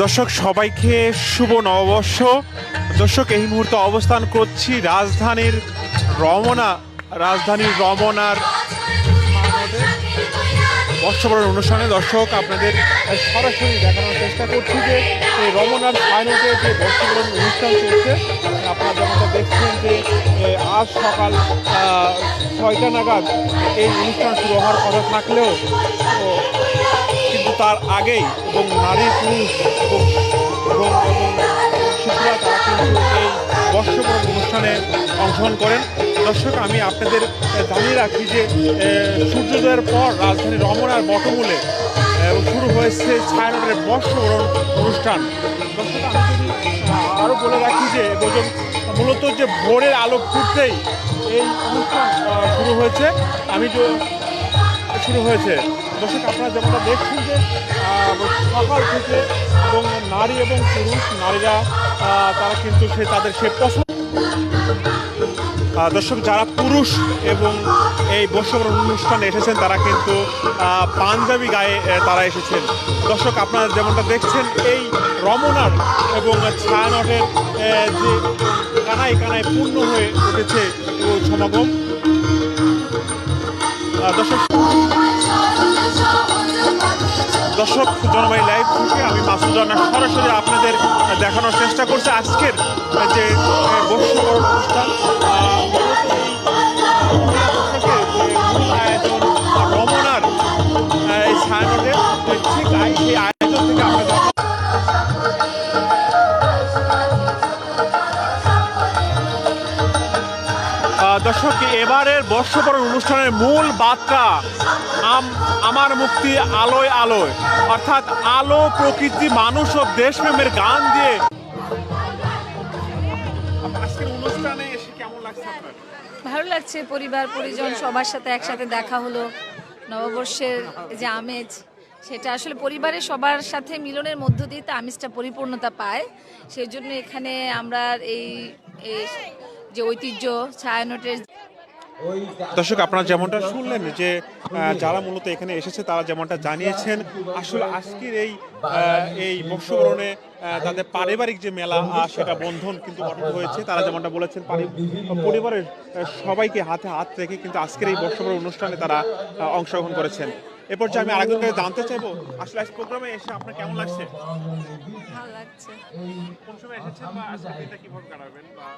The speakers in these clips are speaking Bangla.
দর্শক, সবাইকে শুভ নববর্ষ। দর্শক, এই মুহূর্তে অবস্থান করছি রাজধানীর রমনা, রাজধানীর রমনার বর্ষবরণ অনুষ্ঠানে। দর্শক, আপনাদের সরাসরি দেখানোর চেষ্টা করছি যে এই রমনার ফাইনালে যে বর্ষবরণ অনুষ্ঠান চলছে আপনারা যেমনটা দেখছেন যে আজ সকাল ছয়টা নাগাদ এই অনুষ্ঠান শুরু হওয়ার কথা থাকলেও তার আগেই এবং নারী, পুরুষ এবং এবং শিশুরা তারা কিন্তু এই বর্ষবরণ অনুষ্ঠানে অংশগ্রহণ করেন। দর্শক, আমি আপনাদের জানিয়ে রাখি যে সূর্যোদয়ের পর রাজধানী রমনার বটমূলে শুরু হয়েছে ছায়ানটের বর্ষবরণ অনুষ্ঠান। দর্শক, আমি যদি আরও বলে রাখি যে এবং মূলত যে ভোরের আলো ফুটতেই এই অনুষ্ঠান শুরু হয়েছে। আমি শুরু হয়েছে। দর্শক, আপনারা যেমনটা দেখছেন যে সকাল থেকে এবং নারী এবং পুরুষ নারীরা তারা কিন্তু সে তাদের সে পছন্দ দর্শক, যারা পুরুষ এবং এই বর্ষবরণ অনুষ্ঠানে এসেছেন, তারা কিন্তু পাঞ্জাবি গায়ে তারা এসেছেন। দর্শক, আপনারা যেমনটা দেখছেন, এই রমনার এবং ছায়ানটের যে কানায় কানায় পূর্ণ হয়ে উঠেছে সমাগম। দর্শক দর্শক জনবাই লাইভ থেকে আমি মাসুদ রানা সরাসরি আপনাদের দেখানোর চেষ্টা করছি। আজকের যে বর্ষবরণ অনুষ্ঠান এই ঠিক দর্শক, এবারের বর্ষবরণ অনুষ্ঠানের মূল বার্তা, আম- আমার মুক্তি আলোয় আলোয়। অর্থাৎ আলো প্রকৃতি মানুষ ও দেশপ্রেমের গান দিয়ে। কেমন লাগছে ভালো লাগছে, পরিবার, পরিজন, সবার সাথে একসাথে দেখা হলো। নববর্ষের যে আমেজ, সেটা আসলে পরিবারের সবার সাথে মিলনের মধ্য দিয়ে তো আমেজটা পরিপূর্ণতা পায়। সেই জন্য এখানে আমরা এই যে ঐতিহ্য, ছায়ানটের দর্শক, আপনারা যেমনটা শুনলেন যে যারা মূলত এখানে এসেছে, তারা যেমনটা জানিয়েছেন, আসলে আজকের এই এই বর্ষবরণে তাদের পারিবারিক যে মেলা সেটা বন্ধন কিন্তু গঠন হয়েছে। তারা যেমনটা বলেছেন পরিবারের সবাইকে হাতে হাত রেখে কিন্তু আজকের এই বর্ষবরণ অনুষ্ঠানে তারা অংশগ্রহণ করেছেন। এরপর যে আমি আরেকজন কাছে জানতে চাইব। আসলে আজ প্রোগ্রামে এসে আপনার কেমন লাগছে? ভালো লাগছে। কোন সময় এসেছেন বা আজকে দিনটা কীভাবে কাটাবেন বা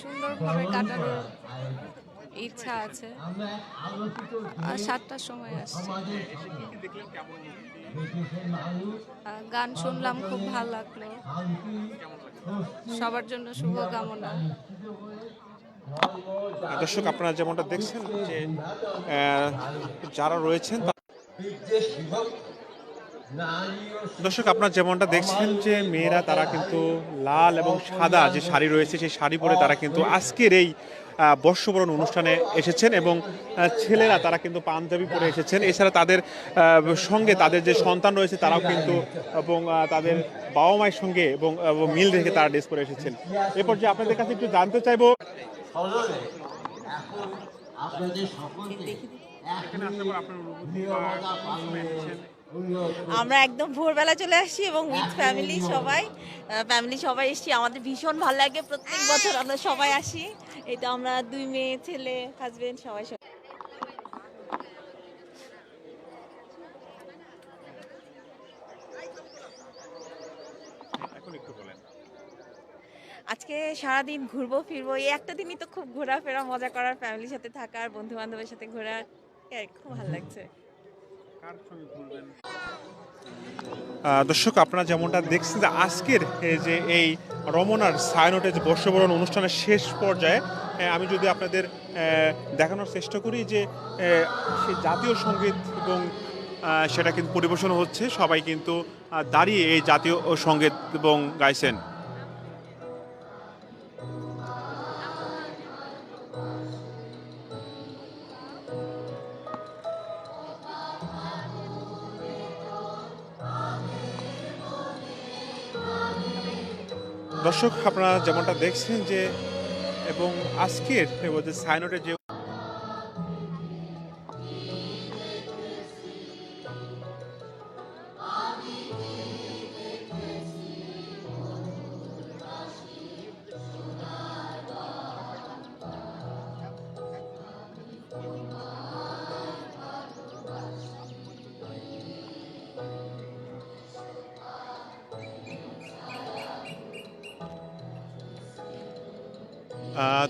সুন্দরভাবে কাটানোর ইচ্ছা আছে। আর সাতটার সময় আসছে। গান শুনলাম খুব ভালো লাগল? সবার জন্য শুভকামনা। দর্শক, আপনারা যেমনটা দেখছেন যে যারা রয়েছেন দর্শক, আপনারা যেমনটা দেখছেন যে, মেয়েরা তারা কিন্তু লাল এবং সাদা যে শাড়ি রয়েছে, সেই শাড়ি পরে তারা কিন্তু আজকের এই বর্ষবরণ অনুষ্ঠানে এসেছেন এবং ছেলেরা তারা কিন্তু পাঞ্জাবি পরে এসেছেন। এছাড়া তাদের সঙ্গে তাদের যে সন্তান রয়েছে, তারাও কিন্তু এবং তাদের বাবা মায়ের সঙ্গে এবং মিল রেখে তারা ড্রেস পরে এসেছেন। এরপর যে আপনাদের কাছে একটু জানতে চাইব এখানে? আমরা একদম ভোরবেলা চলে আসছি এবং উইথ ফ্যামিলি সবাই ফ্যামিলি সবাই এসছি। আমাদের ভীষণ ভালো লাগে প্রত্যেক বছর আমরা সবাই আসি। এটা আমরা দুই মেয়ে ছেলে হাজবেন্ড সবাই সবাই এখন একটু বলেন আজকে সারাদিন ঘুরবো ফিরবো। এই একটা দিনই তো খুব ঘোরাফেরা মজা করার ফ্যামিলির সাথে থাকার বন্ধু বান্ধবের সাথে ঘোরার খুব ভালো লাগছে। দর্শক আপনারা যেমনটা দেখছেন যে আজকের এই যে এই রমনার সায়নটের যে বর্ষবরণ অনুষ্ঠানের শেষ পর্যায়ে আমি যদি আপনাদের দেখানোর চেষ্টা করি যে সে জাতীয় সংগীত এবং সেটা কিন্তু পরিবেশন হচ্ছে। সবাই কিন্তু দাঁড়িয়ে এই জাতীয় সংগীত এবং গাইছেন। দর্শক আপনারা যেমনটা দেখছেন যে এবং আজকের যে যে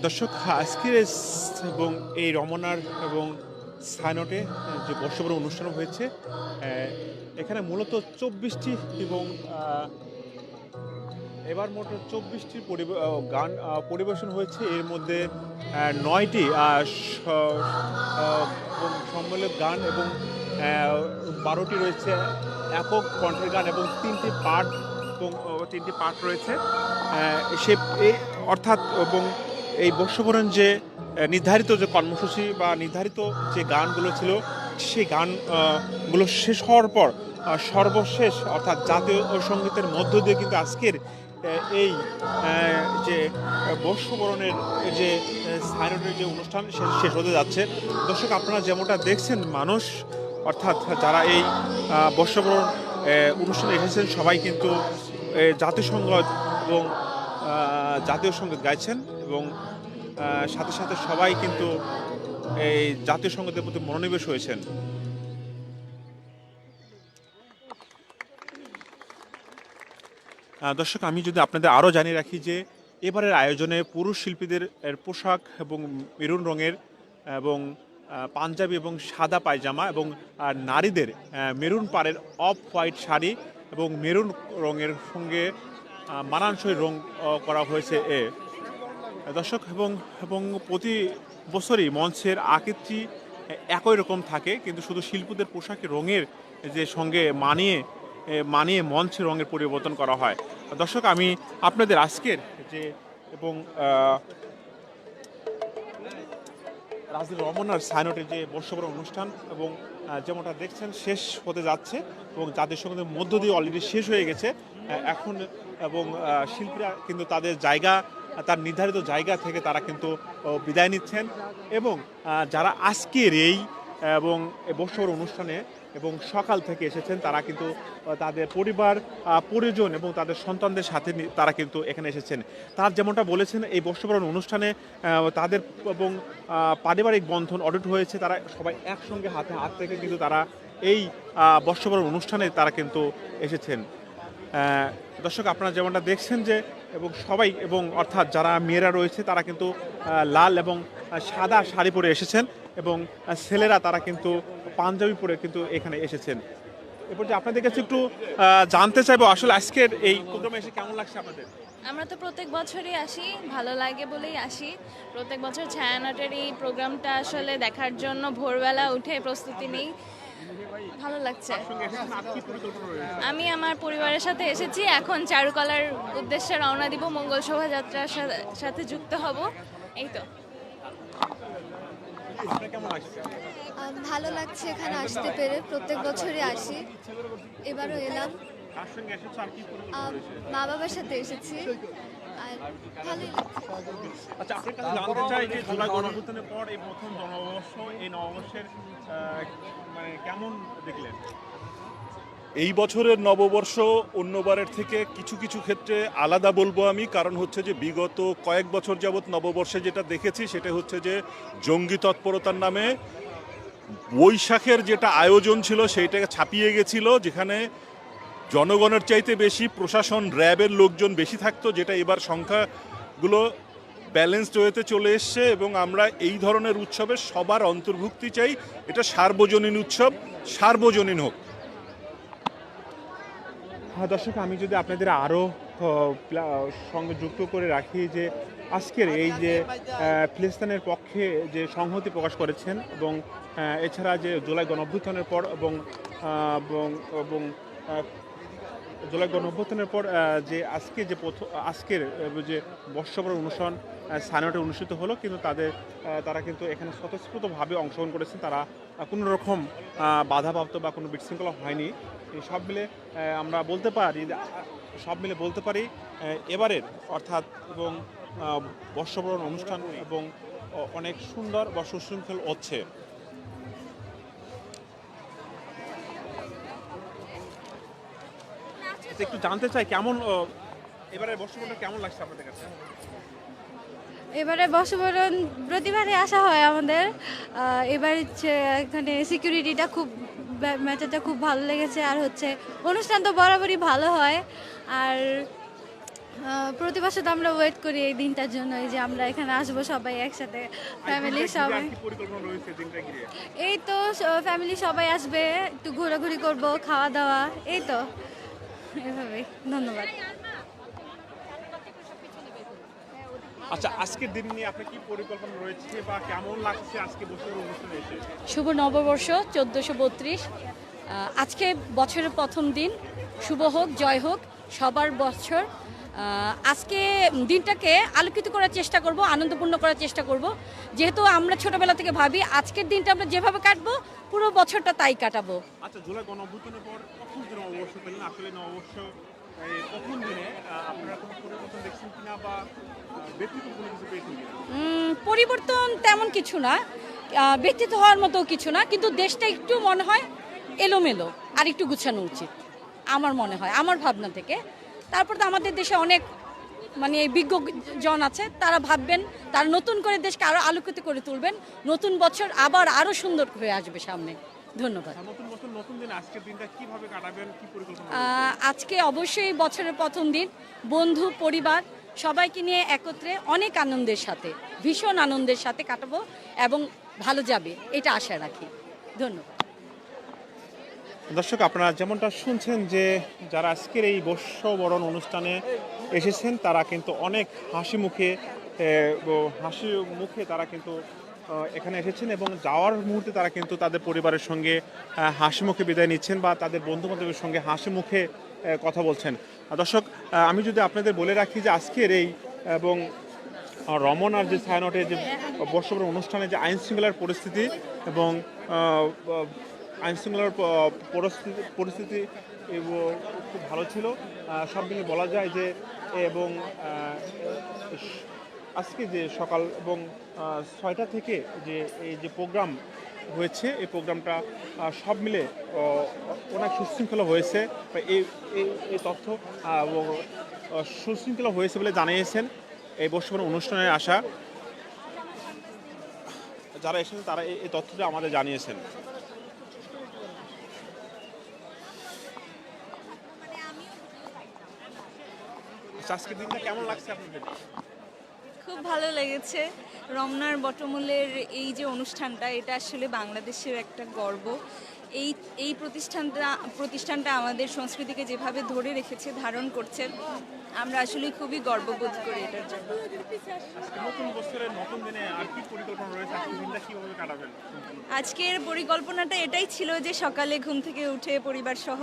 দর্শক আজকের এবং এই রমনার এবং সাইনটে যে বর্ষবরণ অনুষ্ঠান হয়েছে এখানে মূলত চব্বিশটি এবং এবার মোট চব্বিশটি গান পরিবেশন হয়েছে। এর মধ্যে নয়টি আহ, স- আহ, এবং সম্মিলিত গান এবং বারোটি রয়েছে একক কণ্ঠের গান এবং তিনটি পার্ট এবং তিনটি পার্ট রয়েছে। সে অর্থাৎ এবং এই বর্ষবরণ যে নির্ধারিত যে কর্মসূচি বা নির্ধারিত যে গানগুলো ছিল, সেই গানগুলো শেষ হওয়ার পর সর্বশেষ অর্থাৎ জাতীয় সঙ্গীতের মধ্য দিয়ে কিন্তু আজকের এই যে বর্ষবরণের যে সাইনটের যে অনুষ্ঠান, সে শেষ হতে যাচ্ছে। দর্শক, আপনারা যেমনটা দেখছেন, মানুষ, অর্থাৎ যারা এই বর্ষবরণ অনুষ্ঠানে এসেছেন, সবাই কিন্তু জাতিসংঘ এবং জাতীয় সংগীত গাইছেন এবং সাথে সাথে সবাই কিন্তু এই জাতীয় সঙ্গীতের প্রতি মনোনিবেশ হয়েছেন। দর্শক, আমি যদি আপনাদের আরও জানিয়ে রাখি যে, এবারের আয়োজনে পুরুষ শিল্পীদের এর পোশাক এবং মেরুন রঙের এবং পাঞ্জাবি এবং সাদা পায়জামা এবং নারীদের মেরুন পাড়ের অফ হোয়াইট শাড়ি এবং মেরুন রঙের সঙ্গে মানানসই রং করা হয়েছে এ। দর্শক, এবং এবং প্রতি বছরই মঞ্চের আকৃতি একই রকম থাকে, কিন্তু শুধু শিল্পীদের পোশাকে রঙের যে সঙ্গে মানিয়ে মানিয়ে মঞ্চের রঙের পরিবর্তন করা হয়। দর্শক, আমি আপনাদের আজকের যে, এবং আহ, রহমানার সাইনটের যে বর্ষবরণ অনুষ্ঠান এবং যেমনটা দেখছেন শেষ হতে যাচ্ছে এবং জাতীয় সঙ্গীতের মধ্য দিয়ে অলরেডি শেষ হয়ে গেছে এখন এবং শিল্পীরা কিন্তু তাদের জায়গা তার নির্ধারিত জায়গা থেকে তারা কিন্তু বিদায় নিচ্ছেন এবং যারা আজকের এই এবং বর্ষবরণ অনুষ্ঠানে এবং সকাল থেকে এসেছেন, তারা কিন্তু তাদের পরিবার পরিজন এবং তাদের সন্তানদের সাথে তারা কিন্তু এখানে এসেছেন। তার যেমনটা বলেছেন, এই বর্ষবরণ অনুষ্ঠানে তাদের এবং পারিবারিক বন্ধন অডিট হয়েছে, তারা সবাই একসঙ্গে হাতে হাত থেকে কিন্তু তারা এই বর্ষবরণ অনুষ্ঠানে তারা কিন্তু এসেছেন। দর্শক, আপনারা যেমনটা দেখছেন যে, এবং সবাই এবং অর্থাৎ যারা মেয়েরা রয়েছে, তারা কিন্তু লাল এবং সাদা শাড়ি পরে এসেছেন এবং ছেলেরা তারা কিন্তু পাঞ্জাবি পরে কিন্তু এখানে এসেছেন। এরপর যে আপনাদের কাছে একটু জানতে চাইব আসলে আজকের এই প্রোগ্রামে এসে কেমন লাগছে আপনাদের? আমরা তো প্রত্যেক বছরই আসি ভালো লাগে বলেই আসি। প্রত্যেক বছর ছায়ানটের এই প্রোগ্রামটা আসলে দেখার জন্য ভোরবেলা উঠে প্রস্তুতি নিই। ভালো লাগছে। আমি আমার পরিবারের সাথে এসেছি এখন চারুকলার উদ্দেশ্যে রওনা দিব মঙ্গল শোভাযাত্রার সাথে যুক্ত হব। এই তো আপনার কেমন লাগছে আম, ভালো লাগছে এখানে আসতে পেরে প্রত্যেক বছরই আসি। এবারও এলাম? মা বাবার সাথে এসেছি। আর ভালোই আচ্ছা আপনার কাছে জানতে চাই যে জুলাই গণঅভ্যুত্থানের পর এই প্রথম এই নববর্ষের মানে কেমন দেখলেন? এই বছরের নববর্ষ অন্যবারের থেকে কিছু কিছু ক্ষেত্রে আলাদা বলব আমি। কারণ হচ্ছে যে বিগত কয়েক বছর যাবৎ নববর্ষে যেটা দেখেছি সেটা হচ্ছে যে জঙ্গি তৎপরতার নামে বৈশাখের যেটা আয়োজন ছিল সেইটাকে ছাপিয়ে গেছিল, যেখানে জনগণের চাইতে বেশি প্রশাসন, র্যাবের লোকজন বেশি থাকতো, যেটা এবার সংখ্যাগুলো ব্যালেন্সড ওয়েতে চলে এসছে এবং আমরা এই ধরনের উৎসবে সবার অন্তর্ভুক্তি চাই। এটা সার্বজনীন উৎসব, সার্বজনীন হোক। দর্শক, আমি যদি আপনাদের আরও সঙ্গে যুক্ত করে রাখি যে আজকের এই যে ফিলিস্তিনের পক্ষে যে সংহতি প্রকাশ করেছেন এবং এছাড়া যে জুলাই গণঅভ্যুত্থানের পর এবং এবং জুলাই গণঅভ্যুত্থানের পর যে আজকে যে প্রথম আজকের যে বর্ষবরণ অনুষ্ঠান সাইনটে অনুষ্ঠিত হলো, কিন্তু তাদের তারা কিন্তু এখানে স্বতঃস্ফূর্তভাবে অংশগ্রহণ করেছেন। তারা কোনো রকম বাধাপ্রাপ্ত বা কোনো বিশৃঙ্খলা হয়নি। এই সব মিলে আমরা বলতে পারি সব মিলে বলতে পারি এবারের অর্থাৎ এবং বর্ষবরণ অনুষ্ঠান এবং অনেক সুন্দর বা সুশৃঙ্খল হচ্ছে। আচ্ছা, একটু জানতে চাই কেমন আহ, এবারের বর্ষবরণটা কেমন লাগছে আপনাদের কাছে? এবারে বর্ষবরণ প্রতিবারে আসা হয় আমাদের। এবার এখানে সিকিউরিটিটা খুব ম্যাটারটা খুব ভালো লেগেছে আর হচ্ছে অনুষ্ঠান তো বরাবরই ভালো হয়। আর প্রতি বছর তো আমরা ওয়েট করি এই দিনটার জন্য এই যে আমরা এখানে আসব সবাই একসাথে ফ্যামিলি সবাই। এই তো ফ্যামিলি সবাই আসবে একটু ঘোরাঘুরি করব খাওয়া দাওয়া এই তো। এভাবেই ধন্যবাদ। আচ্ছা আজকের দিন নিয়ে আপনার কি পরিকল্পনা রয়েছে বা কেমন লাগছে আজকে অনুষ্ঠানে এসে? শুভ নববর্ষ চোদ্দোশো বত্রিশ। আজকে বছরের প্রথম দিন। শুভ হোক জয় হোক সবার বছর। আজকে দিনটাকে আলোকিত করার চেষ্টা করব আনন্দপূর্ণ করার চেষ্টা করব। যেহেতু আমরা ছোটবেলা থেকে ভাবি আজকের দিনটা আমরা যেভাবে কাটবো পুরো বছরটা তাই কাটাবো। আচ্ছা জুলাই গণঅভ্যুত্থানের পর যে নববর্ষ পেলেন? আসলে নববর্ষ পরিবর্তন তেমন কিছু না। ব্যক্তিত্ব হওয়ার মতো কিছু না, কিন্তু দেশটা একটু মনে হয় এলোমেলো আর একটু গুছানো উচিত, আমার মনে হয়, আমার ভাবনা থেকে। তারপর তো আমাদের দেশে অনেক মানে এই বিজ্ঞ জন আছে, তারা ভাববেন, তারা নতুন করে দেশকে আরও আলোকিত করে তুলবেন, নতুন বছর আবার আরও সুন্দর হয়ে আসবে সামনে। ধন্যবাদ। আজকে অবশ্যই বছরের প্রথম দিন বন্ধু পরিবার সবাইকে নিয়ে একত্রে অনেক আনন্দের সাথে ভীষণ আনন্দের সাথে কাটাবো এবং ভালো যাবে এটা আশা রাখি। ধন্যবাদ। দর্শক আপনারা যেমনটা শুনছেন যে যারা আজকের এই বর্ষবরণ অনুষ্ঠানে এসেছেন তারা কিন্তু অনেক হাসি মুখে হাসি মুখে তারা কিন্তু এখানে এসেছেন এবং যাওয়ার মুহূর্তে তারা কিন্তু তাদের পরিবারের সঙ্গে হাসি মুখে বিদায় নিচ্ছেন বা তাদের বন্ধু বান্ধবের সঙ্গে হাসি মুখে কথা বলছেন। দর্শক আমি যদি আপনাদের বলে রাখি যে আজকের এই এবং রমন আর যে ছায়ানটের যে বর্ষবরণ অনুষ্ঠানে যে আইন শৃঙ্খলার পরিস্থিতি এবং আহ, আইন শৃঙ্খলার পরিস্থিতি পরিস্থিতি খুব ভালো ছিল। সব বলা যায় যে এবং আজকে যে সকাল এবং ছয়টা থেকে যে এই যে প্রোগ্রাম হয়েছে এই প্রোগ্রামটা সব মিলে অনেক সুশৃঙ্খলা হয়েছে। এই এই- তথ্য সুশৃঙ্খলা হয়েছে বলে জানিয়েছেন এই বর্ষবরণ অনুষ্ঠানে আসা যারা এসেছেন তারা এই এই তথ্যটা আমাদের জানিয়েছেন। আচ্ছা, আজকের দিনটা কেমন লাগছে আপনাদের? খুব ভালো লেগেছে। রমনার বটমূলের এই যে অনুষ্ঠানটা এটা আসলে বাংলাদেশের একটা গর্ব। এই এই প্রতিষ্ঠানটা প্রতিষ্ঠানটা আমাদের সংস্কৃতিকে যেভাবে ধরে রেখেছে ধারণ করছে আমরা আসলে খুবই গর্ববোধ করি এটার জন্য। নতুন বছরের নতুন দিনে আর কি পরিকল্পনা রয়েছে? আজকের দিনটা কীভাবে কাটাবেন? আজকের পরিকল্পনাটা এটাই ছিল যে সকালে ঘুম থেকে উঠে পরিবার সহ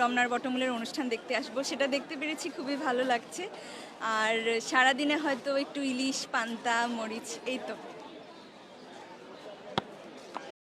রমনার বটমূলের অনুষ্ঠান দেখতে আসব। সেটা দেখতে পেরেছি খুবই ভালো লাগছে। আর সারাদিনে হয়তো একটু ইলিশ পান্তা মরিচ এই তো।